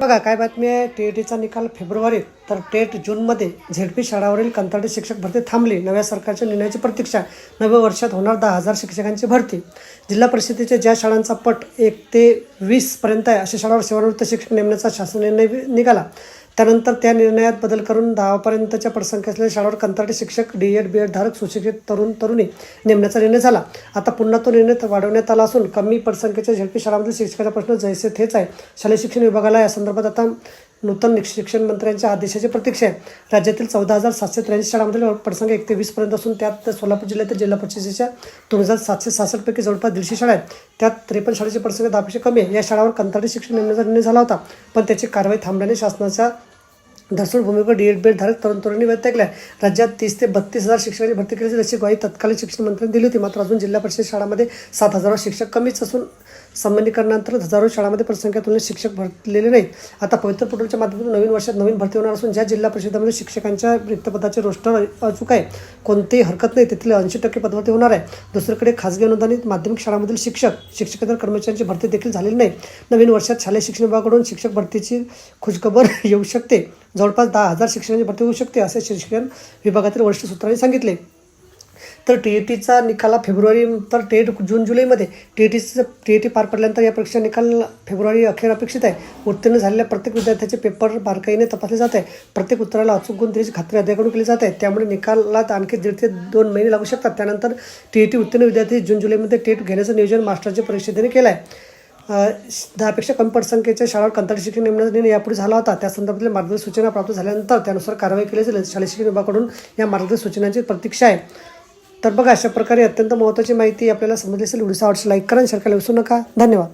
बघा काय बातमी आहे? टी ई टीचा निकाल फेब्रुवारीत तर टेट जूनमध्ये झेडपी शाळावरील कंत्राटी शिक्षक भरती थांबली. नव्या सरकारच्या निर्णयाची प्रतीक्षा नव्या वर्षात होणार दहा हजार शिक्षकांची भरती. जिल्हा परिषदेच्या ज्या शाळांचा पट एक ते वीसपर्यंत आहे अशा शाळांवर सेवानिवृत्त शिक्षक नेमण्याचा शासन निर्णय निघाला. त्यानंतर त्या निर्णयात बदल करून दहापर्यंतच्या पटसंख्या असलेल्या शाळेवर कंत्राटी शिक्षक डी एड बी एड धारक सुशिक्षित तरुण तरुणी नेमण्याचा निर्णय झाला. आता पुन्हा तो निर्णय वाढवण्यात आला असून कमी पटसंख्येच्या झेडपी शाळांमधील शिक्षकाचा प्रश्न जैसे थेच आहे. शालेय शिक्षण विभागाला या संदर्भात आता नूतन शिक्षण मंत्र्यांच्या आदेशाची प्रतीक्षा आहे. राज्यातील चौदा हजार सातशे त्र्याऐंशी शाळांमधील पटसंख्या एक ते वीसपर्यंत असून त्यात सोलापूर जिल्ह्यातील जिल्हा परिषदेच्या दोन हजार सातशे सहासष्टपैकी जवळपास दीडशे शाळा आहेत. त्यात त्रेपन्न शाळेची पटसंख्या दहापेक्षा कमी आहे. या शाळावर कंत्राटी शिक्षण नेमण्याचा निर्णय झाला होता पण त्याची कारवाई थांबल्याने शासनाच्या धरसोड भूमिकेवर डी एड बेड धारक तरुण तरुणी व्यक्त राज्यात तीस ते बत्तीस हजार शिक्षकांची भरती केली अशी ग्वाही तत्कालीन शिक्षण मंत्र्यांनी दिली होती. मात्र अजून जिल्हा परिषद शाळांमध्ये सात हजारो शिक्षक कमीच असून संबंधीकरणानंतर हजारो शाळांमध्ये पटसंख्या तुलनेत शिक्षक भरलेले नाहीत. आता पवित्र पोर्टलच्या माध्यमातून नवीन वर्षात नवीन भरती होणार असून ज्या जिल्हा परिषदेमध्ये शिक्षकांच्या रिक्तपदाचे रोस्टर अचूक आहे कोणतीही हरकत नाही तिथले ऐंशी टक्के पदभरती होणार आहे. दुसरीकडे खाजगी अनुदानित माध्यमिक शाळांमधील शिक्षक शिक्षकेतर कर्मचाऱ्यांची भरती देखील झालेली नाही. नवीन वर्षात शालेय शिक्षण विभागाकडून शिक्षक भरतीची खुशखबर येऊ शकते. जवळपास दहा हजार शिक्षकांची भरती होऊ शकते असे शिक्षण विभागातील वरिष्ठ सूत्रांनी सांगितले. तर टी ई टीचा निकाल फेब्रुवारी तर टेट जून जुलैमध्ये. टी ई टीचं टी ई टी पार पडल्यानंतर या परीक्षा निकाल फेब्रुवारी अखेर अपेक्षित आहे. उत्तीर्ण झालेल्या प्रत्येक विद्यार्थ्याचे पेपर बारकाईने तपासले जात आहे. प्रत्येक उत्तराला अचूक गुण देण्याची खात्री अध्याकडून केली जात आहे. त्यामुळे निकालात आणखी दीड ते दोन महिने लागू शकतात. त्यानंतर टी ई टी उत्तीर्ण विद्यार्थी जून जुलैमध्ये टेट घेण्याचं नियोजन मास्टरच्या परिषदेने केलं आहे दहापेक्षा कमी पटसंख्येच्या शाळावर कंत्राटी शिक्षण नेमण्याचा निर्णय यापुढे झाला होता. त्या संदर्भातील मार्गदर्शक सूचना प्राप्त झाल्यानंतर त्यानुसार कारवाई केली जाईल. शालेय शिक्षण विभागाकडून या मार्गदर्शक सूचनांची प्रतीक्षा आहे. तर बघा अशा प्रकारे अत्यंत महत्त्वाची माहिती आपल्याला समजली असेल उडीसा आवडची लाईक करा आणि शेअर करायला विसरू नका. धन्यवाद.